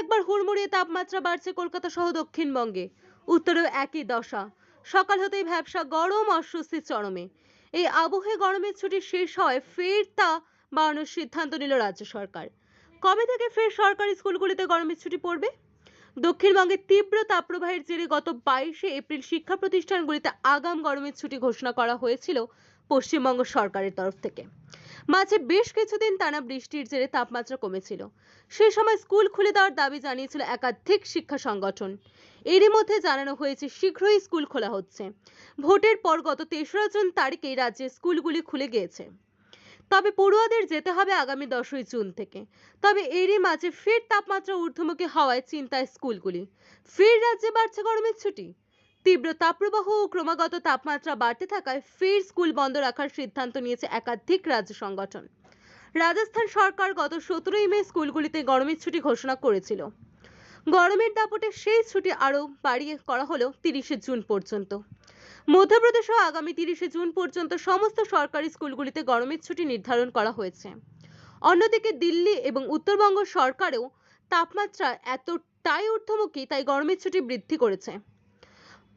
একবার হুড়মুড়িয়ে তাপমাত্রা বাড়ছে কলকাতা সহ দক্ষিণবঙ্গে। উত্তরেও একই দশা। সকাল হতেই ভ্যাবসা গরম অস্বস্তির চরমে। এই আবহে গরমের ছুটি শেষ হয় ফের তা বাড়ানোর সিদ্ধান্ত নিল রাজ্য সরকার। কবে থেকে ফের সরকারি স্কুলগুলিতে গরমের ছুটি পড়বে? দক্ষিণবঙ্গে তীব্র তাপপ্রবাহের জেরে গত বাইশে এপ্রিল শিক্ষা প্রতিষ্ঠানগুলিতে আগাম গরমের ছুটি ঘোষণা করা হয়েছিল পশ্চিমবঙ্গ সরকারের তরফ থেকে। মাঝে বেশ কিছুদিন টানা বৃষ্টির জেরে তাপমাত্রা কমেছিল। সেই সময় স্কুল খুলে দেওয়ার দাবি জানিয়েছিল একাধিক শিক্ষা সংগঠন। এরই মধ্যে জানানো হয়েছে, শীঘ্রই স্কুল খোলা হচ্ছে। ভোটের পর গত তেসরা জুন তারিখে রাজ্যে স্কুলগুলি খুলে গিয়েছে। তবে পড়ুয়াদের যেতে হবে আগামী দশই জুন থেকে। তবে এরই মাঝে ফের তাপমাত্রা ঊর্ধ্বমুখী হওয়ায় চিন্তায় স্কুলগুলি। ফের রাজ্যে বাড়ছে গরমের ছুটি। তীব্র তাপপ্রবাহ ও ক্রমাগত তাপমাত্রা বাড়তে থাকায় ফের স্কুল বন্ধ রাখার সিদ্ধান্ত নিয়েছে একাধিক রাজ্য সংগঠন। রাজস্থান সরকার গত সতেরোই মে স্কুলগুলিতে গরমের ছুটি ঘোষণা করেছিল। গরমের দাপটে সেই ছুটি আরও বাড়িয়ে করা হলো তিরিশে জুন পর্যন্ত। মধ্যপ্রদেশেও আগামী তিরিশে জুন পর্যন্ত সমস্ত সরকারি স্কুলগুলিতে গরমের ছুটি নির্ধারণ করা হয়েছে। অন্যদিকে দিল্লি এবং উত্তরবঙ্গ সরকারেও তাপমাত্রা এতটাই ঊর্ধ্বমুখী তাই গরমের ছুটি বৃদ্ধি করেছে।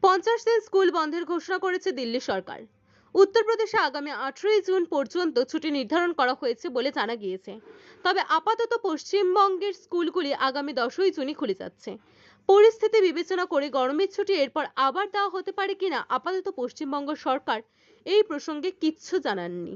পঞ্চাশ দিন স্কুল বন্ধের ঘোষণা করেছে দিল্লি সরকার। উত্তরপ্রদেশে আগামী আঠেরোই জুন পর্যন্ত ছুটি নির্ধারণ করা হয়েছে বলে জানা গিয়েছে। তবে আপাতত পশ্চিমবঙ্গের স্কুলগুলি আগামী দশই জুনই খুলে যাচ্ছে। পরিস্থিতি বিবেচনা করে গরমের ছুটি এরপর আবার দেওয়া হতে পারে কিনা আপাতত পশ্চিমবঙ্গ সরকার এই প্রসঙ্গে কিচ্ছু জানাননি।